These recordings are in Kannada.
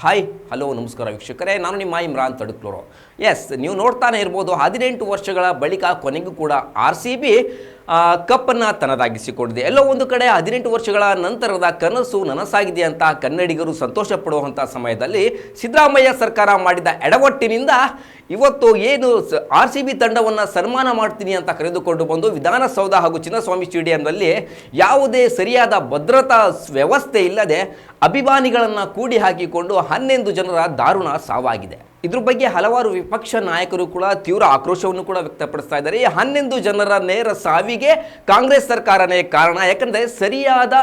ಹಾಯ್ ಹಲೋ ನಮಸ್ಕಾರ ವೀಕ್ಷಕರೇ. ನಾನು ನಿಮ್ಮ ಇಮ್ರಾನ್ ತಡಕ್ಲೂರು ಎಸ್ ನೀವು ನೋಡ್ತಾನೆ ಇರ್ಬೋದು ಹದಿನೆಂಟು ವರ್ಷಗಳ ಬಳಿಕ ಕೊನೆಗೂ ಕೂಡ ಆರ್ ಸಿ ಬಿ ಕಪ್ಪನ್ನು ತನ್ನದಾಗಿಸಿಕೊಂಡಿದೆ ಎಲ್ಲೋ ಒಂದು ಕಡೆ ಹದಿನೆಂಟು ವರ್ಷಗಳ ನಂತರದ ಕನಸು ನನಸಾಗಿದೆ ಅಂತ ಕನ್ನಡಿಗರು ಸಂತೋಷ ಪಡುವಂಥ ಸಮಯದಲ್ಲಿ ಸಿದ್ದರಾಮಯ್ಯ ಸರ್ಕಾರ ಮಾಡಿದ ಎಡವಟ್ಟಿನಿಂದ ಇವತ್ತು ಏನು ಆರ್ ಸಿ ಬಿ ತಂಡವನ್ನು ಸನ್ಮಾನ ಮಾಡ್ತೀನಿ ಅಂತ ಕರೆದುಕೊಂಡು ಬಂದು ವಿಧಾನಸೌಧ ಹಾಗೂ ಚಿನ್ನಸ್ವಾಮಿ ಸ್ಟೇಡಿಯಂನಲ್ಲಿ ಯಾವುದೇ ಸರಿಯಾದ ಭದ್ರತಾ ವ್ಯವಸ್ಥೆ ಇಲ್ಲದೆ ಅಭಿಮಾನಿಗಳನ್ನು ಕೂಡಿ ಹಾಕಿಕೊಂಡು ಹನ್ನೊಂದು ಜನರ ದಾರುಣ ಸಾವಾಗಿದೆ. ಇದ್ರ ಬಗ್ಗೆ ಹಲವಾರು ವಿಪಕ್ಷ ನಾಯಕರು ಕೂಡ ತೀವ್ರ ಆಕ್ರೋಶವನ್ನು ಕೂಡ ವ್ಯಕ್ತಪಡಿಸ್ತಾ ಇದ್ದಾರೆ. ಈ ಹನ್ನೊಂದು ಜನರ ನೇರ ಸಾವಿಗೆ ಕಾಂಗ್ರೆಸ್ ಸರ್ಕಾರನೇ ಕಾರಣ. ಯಾಕಂದರೆ ಸರಿಯಾದ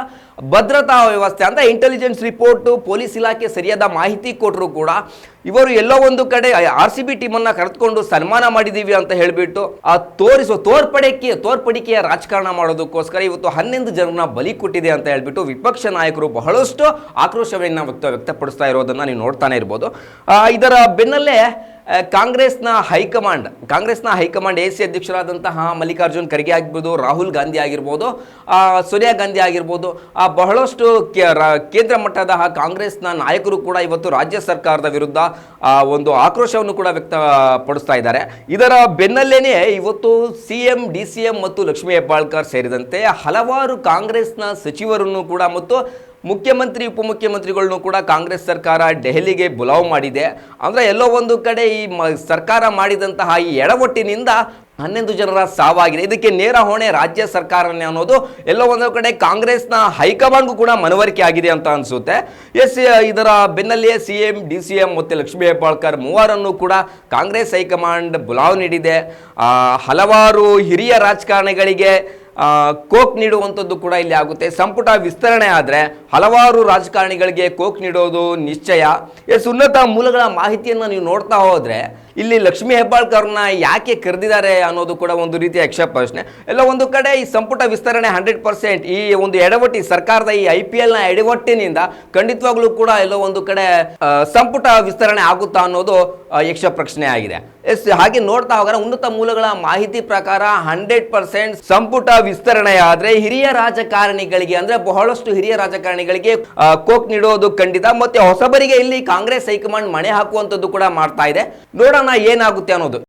ಭದ್ರತಾ ವ್ಯವಸ್ಥೆ ಅಂದರೆ ಇಂಟೆಲಿಜೆನ್ಸ್ ರಿಪೋರ್ಟು ಪೊಲೀಸ್ ಇಲಾಖೆ ಸರಿಯಾದ ಮಾಹಿತಿ ಕೊಟ್ಟರು ಕೂಡ ಇವರು ಎಲ್ಲೋ ಒಂದು ಕಡೆ ಆರ್ ಸಿ ಬಿ ಟೀಮನ್ನು ಕರೆದುಕೊಂಡು ಸನ್ಮಾನ ಮಾಡಿದ್ದೀವಿ ಅಂತ ಹೇಳಿಬಿಟ್ಟು ಆ ತೋರಿಸೋ, ತೋರ್ಪಡಿಕೆ, ತೋರ್ಪಡಿಕೆಯ ರಾಜಕಾರಣ ಮಾಡೋದಕ್ಕೋಸ್ಕರ ಇವತ್ತು ಹನ್ನೊಂದು ಜನರನ್ನ ಬಲಿ ಕೊಟ್ಟಿದೆ ಅಂತ ಹೇಳ್ಬಿಟ್ಟು ವಿಪಕ್ಷ ನಾಯಕರು ಬಹಳಷ್ಟು ಆಕ್ರೋಶವನ್ನು ವ್ಯಕ್ತ ವ್ಯಕ್ತಪಡಿಸ್ತಾ ಇರೋದನ್ನು ನೀವು ನೋಡ್ತಾನೆ ಇರ್ಬೋದು. ಇದರ ಬೆನ್ನಲ್ಲೇ ಕಾಂಗ್ರೆಸ್ನ ಹೈಕಮಾಂಡ್ ಕಾಂಗ್ರೆಸ್ನ ಹೈಕಮಾಂಡ್ ಎ ಸಿ ಅಧ್ಯಕ್ಷರಾದಂತಹ ಮಲ್ಲಿಕಾರ್ಜುನ್ ಖರ್ಗೆ ಆಗಿರ್ಬೋದು, ರಾಹುಲ್ ಗಾಂಧಿ ಆಗಿರ್ಬೋದು ಸೋನಿಯಾ ಗಾಂಧಿ ಆಗಿರ್ಬೋದು ಬಹಳಷ್ಟು ಕೇಂದ್ರ ಮಟ್ಟದ ಕಾಂಗ್ರೆಸ್ನ ನಾಯಕರು ಕೂಡ ಇವತ್ತು ರಾಜ್ಯ ಸರ್ಕಾರದ ವಿರುದ್ಧ ಒಂದು ಆಕ್ರೋಶವನ್ನು ಕೂಡ ವ್ಯಕ್ತಪಡಿಸ್ತಾ ಇದ್ದಾರೆ. ಇದರ ಬೆನ್ನಲ್ಲೇನೆ ಇವತ್ತು C M, D C M ಮತ್ತು ಲಕ್ಷ್ಮೀ ಹೆಬ್ಬಾಳ್ಕರ್ ಸೇರಿದಂತೆ ಹಲವಾರು ಕಾಂಗ್ರೆಸ್ನ ಸಚಿವರನ್ನು ಕೂಡ ಮತ್ತು ಮುಖ್ಯಮಂತ್ರಿ ಉಪಮುಖ್ಯಮಂತ್ರಿಗಳನ್ನೂ ಕೂಡ ಕಾಂಗ್ರೆಸ್ ಸರ್ಕಾರ ದೆಹಲಿಗೆ ಬುಲಾವ್ ಮಾಡಿದೆ. ಅಂದರೆ ಎಲ್ಲೋ ಒಂದು ಕಡೆ ಈ ಸರ್ಕಾರ ಮಾಡಿದಂತಹ ಈ ಎಡವಟ್ಟಿನಿಂದ ಹನ್ನೊಂದು ಜನರ ಸಾವಾಗಿದೆ. ಇದಕ್ಕೆ ನೇರ ಹೊಣೆ ರಾಜ್ಯ ಸರ್ಕಾರನೇ ಅನ್ನೋದು ಎಲ್ಲೋ ಒಂದು ಕಡೆ ಕಾಂಗ್ರೆಸ್ನ ಹೈಕಮಾಂಡ್ಗೂ ಕೂಡ ಮನವರಿಕೆ ಆಗಿದೆ ಅಂತ ಅನಿಸುತ್ತೆ. ಎಸ್ ಇದರ ಬೆನ್ನಲ್ಲಿಯೇ C M D C M ಮತ್ತು ಲಕ್ಷ್ಮೀ ಹೆಬ್ಬಾಳ್ಕರ್ ಮೂವರನ್ನು ಕೂಡ ಕಾಂಗ್ರೆಸ್ ಹೈಕಮಾಂಡ್ ಬುಲಾವ್ ನೀಡಿದೆ. ಹಲವಾರು ಹಿರಿಯ ರಾಜಕಾರಣಿಗಳಿಗೆ ಕೋಕ್ ನೀಡುವಂಥದ್ದು ಕೂಡ ಇಲ್ಲಿ ಆಗುತ್ತೆ. ಸಂಪುಟ ವಿಸ್ತರಣೆ ಆದರೆ ಹಲವಾರು ರಾಜಕಾರಣಿಗಳಿಗೆ ಕೋಕ್ ನೀಡೋದು ನಿಶ್ಚಯ. ಎಸ್ ಉನ್ನತ ಮೂಲಗಳ ಮಾಹಿತಿಯನ್ನು ನೀವು ನೋಡ್ತಾ ಹೋದರೆ ಇಲ್ಲಿ ಲಕ್ಷ್ಮೀ ಹೆಬ್ಬಾಳ್ಕರ್ನ ಯಾಕೆ ಕರೆದಿದ್ದಾರೆ ಅನ್ನೋದು ಕೂಡ ಒಂದು ರೀತಿಯ ಪ್ರಶ್ನೆ. ಎಲ್ಲ ಒಂದು ಕಡೆ ಈ ಸಂಪುಟ ವಿಸ್ತರಣೆ ಹಂಡ್ರೆಡ್ ಪರ್ಸೆಂಟ್ ಈ ಒಂದು ಎಡವಟ್ಟಿ ಸರ್ಕಾರದ ಈ ಐ ಪಿ ಎಲ್ನ ಎಡವಟ್ಟಿನಿಂದ ಖಂಡಿತವಾಗ್ಲೂ ಕೂಡ ಎಲ್ಲೋ ಒಂದು ಕಡೆ ಸಂಪುಟ ವಿಸ್ತರಣೆ ಆಗುತ್ತಾ ಅನ್ನೋದು ಯಕ್ಷ ಪ್ರಶ್ನೆ ಆಗಿದೆ. ಎಸ್, ಹಾಗೆ ನೋಡ್ತಾ ಹೋದರೆ ಉನ್ನತ ಮೂಲಗಳ ಮಾಹಿತಿ ಪ್ರಕಾರ ಹಂಡ್ರೆಡ್ ಪರ್ಸೆಂಟ್ ಸಂಪುಟ ವಿಸ್ತರಣೆ ಆದ್ರೆ ಹಿರಿಯ ರಾಜಕಾರಣಿಗಳಿಗೆ ಅಂದ್ರೆ ಬಹಳಷ್ಟು ಹಿರಿಯ ರಾಜಕಾರಣಿಗಳಿಗೆ ಕೋಕ್ ನೀಡೋದು ಖಂಡಿತ. ಮತ್ತೆ ಹೊಸಬರಿಗೆ ಇಲ್ಲಿ ಕಾಂಗ್ರೆಸ್ ಹೈಕಮಾಂಡ್ ಮಣೆ ಹಾಕುವಂಥದ್ದು ಕೂಡ ಮಾಡ್ತಾ ಇದೆ. ನೋಡೋಣ ಏನಾಗುತ್ತೆ ಅನ್ನೋದು.